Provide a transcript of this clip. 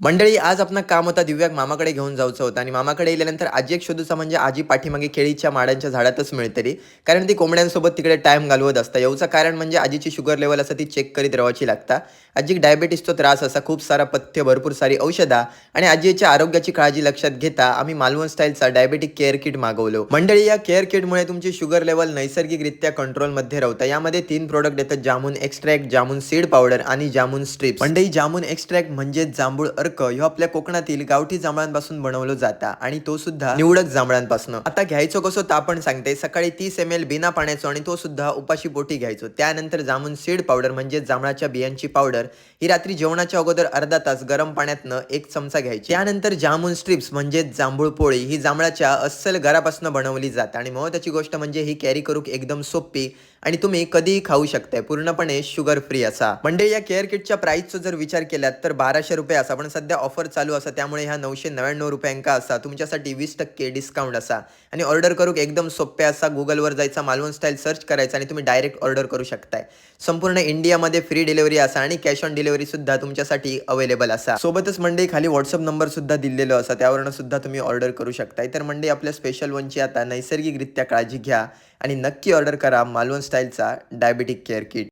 मंडळी आज आपण काम होता दिव्याक मामाकडे घेऊन जायचं होतं आणि मामाकडे गेल्यानंतर आजी एक शोधूचा म्हणजे आजी पाठीमागे केळीच्या माडांच्या झाडातच मिळतली कारण ती कोंबड्यांसोबत तिकडे टाईम घालवत असता. याचं कारण म्हणजे आजीची शुगर लेवल असं ती चेक करीत राहायची लागता. आजीक डायबेटीसचा त्रास असा खूप सारा पथ्य भरपूर सारी औषधा आणि आजीच्या आरोग्याची काळजी लक्षात घेता आम्ही मालवण स्टाईलचा डायबेटिक केअर किट मागवलो. मंडळी या केअर किटमुळे तुमची शुगर लेवल नैसर्गिकरित्या कंट्रोलमध्ये राहता. यामध्ये तीन प्रोडक्ट येतात jamun extract jamun seed powder आणि जामून स्ट्रिप मंडळी जामून एक्स्ट्रॅक्ट म्हणजे जांभूळ अर्क ह्यो आपल्या कोकणातील गावठी जांभळांपासून बनवलं जाता आणि तो सुद्धा निवडक जांभळांपासून. आता घ्यायचो कसो तर आपण सांगते सकाळी तीस एम एल बिना पाण्याचो आणि तो सुद्धा उपाशी पोटी घ्यायचो. त्यानंतर जांभून सीड पावडर म्हणजे जांभळाच्या बियांची पावडर ही रात्री जेवणाच्या अगोदर अर्धा तास गरम पाण्यातनं एक चमचा घ्यायची. त्यानंतर जांभून स्ट्रिप्स म्हणजे जांभूळ पोळी ही जांभळाच्या अस्सल घरापासून बनवली जाते. आणि महत्वाची गोष्ट म्हणजे ही कॅरी करूक एकदम सोपी आणि तुम्ही कधीही खाऊ शकताय. पूर्णपणे शुगर फ्री असा. म्हणजे या केअर किटच्या प्राइसचा जर विचार केलात तर बाराशे रुपये असा. पण सध्या ऑफर चालू असा. त्यामुळे ह्या नऊशे नव्याण्णव रुपयांका असा. तुमच्यासाठी वीस टक्के डिस्काउंट असा. आणि ऑर्डर करूक एकदम सोपे असा. गुगलवर जायचा मालवण स्टाईल सर्च करायचा आणि तुम्ही डायरेक्ट ऑर्डर करू शकताय. संपूर्ण इंडियामध्ये फ्री डिलिव्हरी असा आणि कॅश ऑन डिलिव्हरी सुद्धा तुमच्यासाठी अवेलेबल असा. सोबतच मंडई खाली व्हॉट्सअप नंबर सुद्धा दिलेलो असा. त्यावरून सुद्धा तुम्ही ऑर्डर करू शकताय. तर मंडई आपल्या स्पेशल वनची आता नैसर्गिकरित्या काळजी घ्या. आणि नक्की ऑर्डर करा मालवण स्टाईलचा डायबेटिक केअर किट.